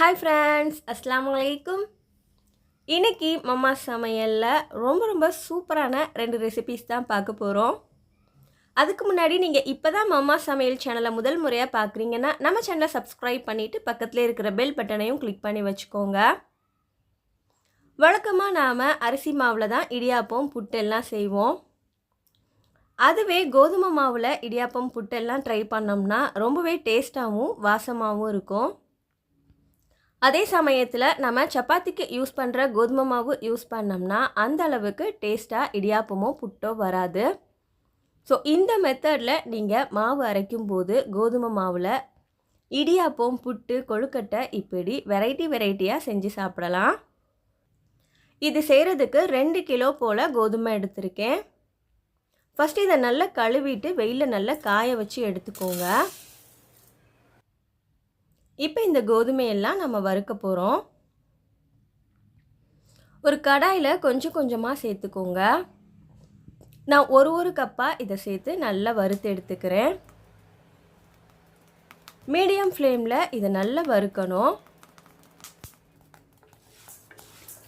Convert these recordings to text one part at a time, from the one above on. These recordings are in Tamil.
ஹாய் ஃப்ரெண்ட்ஸ் அஸ்லாம் வலைக்கும் இன்னைக்கு மம்மா சமையலில் ரொம்ப ரொம்ப சூப்பரான ரெண்டு ரெசிபீஸ் தான் பார்க்க போகிறோம் அதுக்கு முன்னாடி நீங்கள் இப்போ தான் மம்மா சமையல் சேனலை முதல் முறையாக பார்க்குறீங்கன்னா நம்ம சேனலை சப்ஸ்கிரைப் பண்ணிவிட்டு பக்கத்தில் இருக்கிற பெல் பட்டனையும் கிளிக் பண்ணி வச்சுக்கோங்க. வழக்கமாக நாம் அரிசி மாவில் தான் இடியாப்பம் புட்டெல்லாம் செய்வோம். அதுவே கோதுமை மாவில் இடியாப்பம் புட்டெல்லாம் ட்ரை பண்ணோம்னா ரொம்பவே டேஸ்ட்டாகவும் வாசமாகவும் இருக்கும். அதே சமயத்தில் நம்ம சப்பாத்திக்கு யூஸ் பண்ணுற கோதுமை மாவு யூஸ் பண்ணோம்னா அந்த அளவுக்கு டேஸ்ட்டாக இடியாப்பமோ புட்டோ வராது. ஸோ இந்த மெத்தடில் நீங்கள் மாவு அரைக்கும் போது கோதுமை மாவில் இடியாப்பம் புட்டு கொழுக்கட்டை இப்படி வெரைட்டி வெரைட்டியாக செஞ்சு சாப்பிடலாம். இது செய்கிறதுக்கு ரெண்டு கிலோ போல் கோதுமை எடுத்திருக்கேன். ஃபஸ்ட்டு இதை நல்லா கழுவிட்டு வெயிலில் நல்லா காய வச்சு எடுத்துக்கோங்க. இப்போ இந்த கோதுமையெல்லாம் நம்ம வறுக்க போகிறோம் ஒரு கடாயில் கொஞ்சம் கொஞ்சமாக சேர்த்துக்கோங்க. நான் ஒரு ஒரு கப்பாக இதை சேர்த்து நல்லா வறுத்து எடுத்துக்கிறேன். மீடியம் ஃப்ளேமில் இதை நல்லா வறுக்கணும்.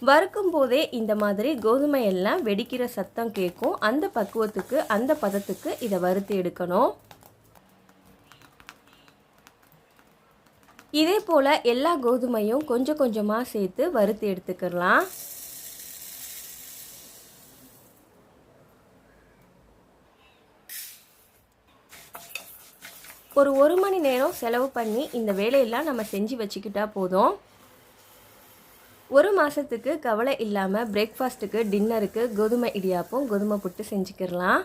வறுக்கும் போதே இந்த மாதிரி கோதுமை எல்லாம் வெடிக்கிற சத்தம் கேட்கும். அந்த பக்குவத்துக்கு அந்த பதத்துக்கு இதை வறுத்து எடுக்கணும். இதே போல் எல்லா கோதுமையும் கொஞ்சம் கொஞ்சமாக சேர்த்து வறுத்து எடுத்துக்கலாம். ஒரு ஒரு மணி நேரம் செலவு பண்ணி இந்த வேலையெல்லாம் நம்ம செஞ்சு வச்சுக்கிட்டா போதும். ஒரு மாதத்துக்கு கவலை இல்லாமல் பிரேக்ஃபாஸ்ட்டுக்கு டின்னருக்கு கோதுமை இடியாப்பும் கோதுமை புட்டு செஞ்சுக்கிடலாம்.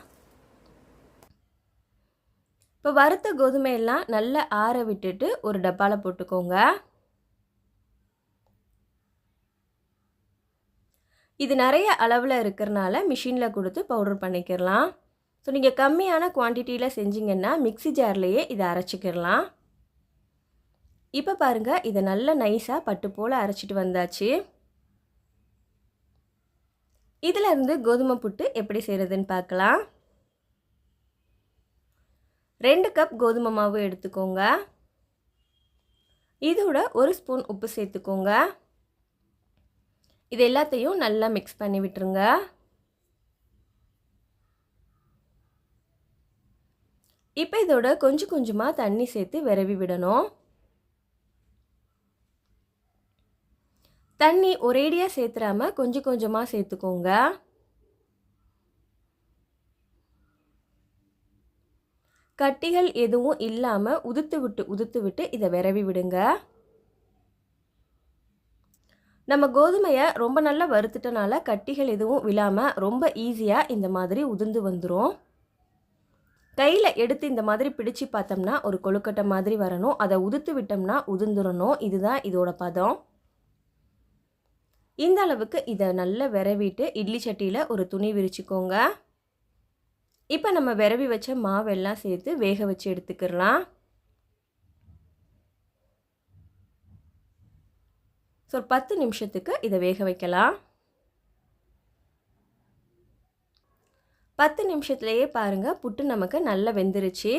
இப்போ வறுத்த கோதுமையெல்லாம் நல்லா ஆற விட்டுட்டு ஒரு டப்பாவில் போட்டுக்கோங்க. இது நிறைய அளவில் இருக்கிறனால மிஷினில் கொடுத்து பவுடர் பண்ணிக்கிடலாம். ஸோ நீங்கள் கம்மியான குவான்டிட்டியில் செஞ்சிங்கன்னா மிக்சி ஜார்லேயே இதை அரைச்சிக்கிடலாம். இப்போ பாருங்கள் இதை நல்லா நைஸாக பட்டு போல் அரைச்சிட்டு வந்தாச்சு. இதில் இருந்து கோதுமை புட்டு எப்படி செய்கிறதுன்னு பார்க்கலாம். ரெண்டு கப் கோதுமை மாவு எடுத்துக்கோங்க. இதோட ஒரு ஸ்பூன் உப்பு சேர்த்துக்கோங்க. இது எல்லாத்தையும் நல்லா மிக்ஸ் பண்ணி விட்டுருங்க. இப்போ இதோட கொஞ்சம் கொஞ்சமாக தண்ணி சேர்த்து விரவி விடணும். தண்ணி ஒரேடியாக சேர்த்துறாமல் கொஞ்சம் கொஞ்சமாக சேர்த்துக்கோங்க. கட்டிகள் எதுவும் இல்லாமல் உதுத்து விட்டு உதுத்து விட்டு இதை விரவி விடுங்க. நம்ம கோதுமையை ரொம்ப நல்லா வறுத்துட்டனால கட்டிகள் எதுவும் விழாமல் ரொம்ப ஈஸியாக இந்த மாதிரி உதிர்ந்து வந்துடும் கையில் எடுத்து இந்த மாதிரி பிடிச்சு பார்த்தோம்னா ஒரு கொழுக்கட்டை மாதிரி வரணும். அதை உதுத்து விட்டோம்னா உதிர்ந்துடணும் இதுதான் இதோட பதம். இந்த அளவுக்கு இதை நல்லா விரவிட்டு இட்லி சட்டியில் ஒரு துணி விரிச்சுக்கோங்க. இப்போ நம்ம விரவி வச்ச மாவெல்லாம் சேர்த்து வேக வச்சு எடுத்துக்கிடலாம். ஸோ ஒரு பத்து நிமிஷத்துக்கு இதை வேக வைக்கலாம். பத்து நிமிஷத்துலேயே பாருங்கள் புட்டு நமக்கு நல்லா வெந்துருச்சு.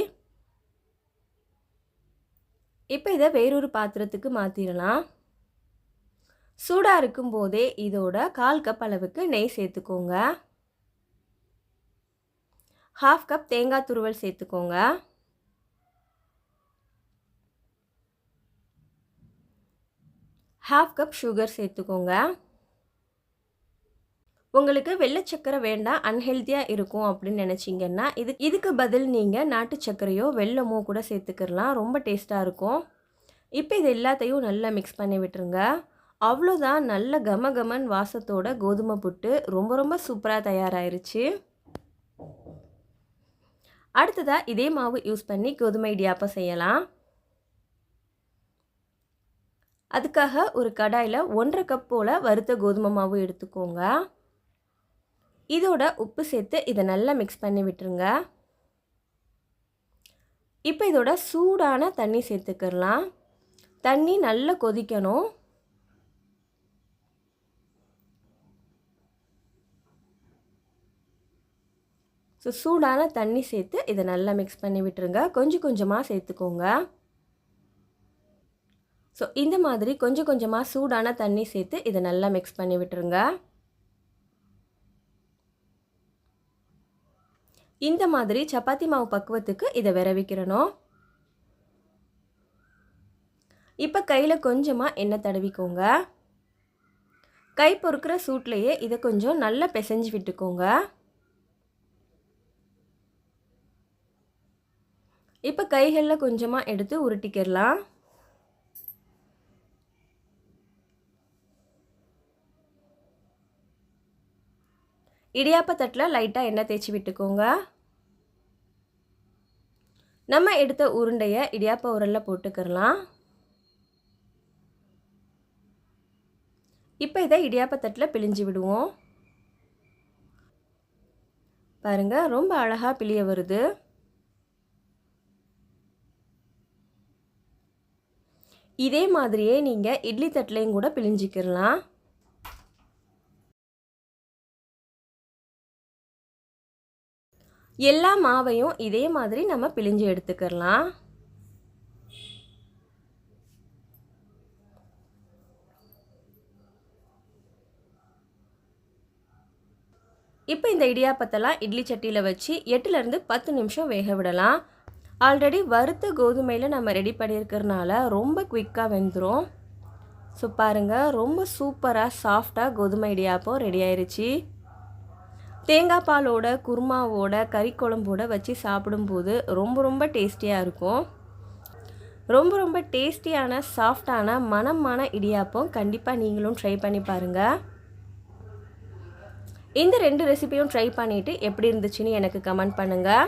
இப்போ இதை வேறொரு பாத்திரத்துக்கு மாற்றிடலாம் சூடாக இருக்கும்போதே இதோட கால் கப் அளவுக்கு நெய் சேர்த்துக்கோங்க. ஹாஃப் கப் தேங்காய் துருவல் சேர்த்துக்கோங்க. ஹாஃப் கப் சுகர் சேர்த்துக்கோங்க. உங்களுக்கு வெள்ளை சக்கரை வேண்டாம் அன்ஹெல்த்தியாக இருக்கும் அப்படின்னு நினச்சிங்கன்னா இது இதுக்கு பதில் நீங்கள் நாட்டு சர்க்கரையோ வெள்ளமோ கூட சேர்த்துக்கிறலாம் ரொம்ப டேஸ்ட்டாக இருக்கும். இப்போ இது எல்லாத்தையும் நல்லா மிக்ஸ் பண்ணி விட்டுருங்க. அவ்வளோதான் நல்ல கம கமன் வாசத்தோட கோதுமை புட்டு ரொம்ப ரொம்ப சூப்பராக தயாராகிருச்சு அடுத்ததாக இதே மாவு யூஸ் பண்ணி கோதுமை இடியாப்பம் செய்யலாம். அதுக்காக ஒரு கடாயில் ஒன்றரை கப் போல் வறுத்த கோதுமை மாவு எடுத்துக்கோங்க. இதோட உப்பு சேர்த்து இதை நல்லா மிக்ஸ் பண்ணி விட்டுருங்க. இப்போ இதோட சூடான தண்ணி சேர்த்துக்கிடலாம் தண்ணி நல்லா கொதிக்கணும். ஸோ சூடான தண்ணி சேர்த்து இதை நல்லா மிக்ஸ் பண்ணி விட்டுருங்க. கொஞ்சம் கொஞ்சமாக சேர்த்துக்கோங்க. ஸோ இந்த மாதிரி கொஞ்சம் கொஞ்சமாக சூடான தண்ணி சேர்த்து இதை நல்லா மிக்ஸ் பண்ணி விட்டுருங்க. இந்த மாதிரி சப்பாத்தி மாவு பக்குவத்துக்கு இதை விரவிக்கிறணும். இப்போ கையில் கொஞ்சமாக எண்ணெய் தடவிக்கோங்க. கை பொறுக்கிற சூட்லேயே இதை கொஞ்சம் நல்லா பிசைஞ்சு விட்டுக்கோங்க. இப்போ கைகளில் கொஞ்சமாக எடுத்து உருட்டிக்கிடலாம். இடியாப்ப தட்டில் லைட்டாக எண்ணெய் தேய்ச்சி விட்டுக்கோங்க. நம்ம எடுத்த உருண்டையை இடியாப்ப உரலில் போட்டுக்கிறலாம் இப்போ இதை இடியாப்ப தட்டில் பிழிஞ்சு விடுவோம். பாருங்கள் ரொம்ப அழகாக பிழிய வருது. இதே மாதிரியே நீங்கள் இட்லி தட்டிலையும் கூட பிழிஞ்சிக்கிடலாம் எல்லா மாவையும் இதே மாதிரி நம்ம பிழிஞ்சு எடுத்துக்கிடலாம் இப்போ இந்த இடியாப்பத்தெல்லாம் இட்லி சட்டியில் வச்சு எட்டுலேருந்து பத்து நிமிஷம் வேக விடலாம். ஆல்ரெடி வறுத்த கோதுமையில் நம்ம ரெடி பண்ணியிருக்கிறதுனால ரொம்ப குயிக்காக வெந்துடும் ஸோ பாருங்கள் ரொம்ப சூப்பராக சாஃப்டாக கோதுமை இடியாப்பம் ரெடி ஆயிடுச்சு தேங்காய் பாலோட குருமாவோட கறி குழம்போட வச்சு சாப்பிடும்போது ரொம்ப ரொம்ப டேஸ்டியாக இருக்கும். ரொம்ப ரொம்ப டேஸ்டியான சாஃப்டான மனமான இடியாப்பம் கண்டிப்பாக நீங்களும் ட்ரை பண்ணி பாருங்கள் இந்த ரெண்டு ரெசிபியும் ட்ரை பண்ணிவிட்டு எப்படி இருந்துச்சுன்னு எனக்கு கமெண்ட் பண்ணுங்கள்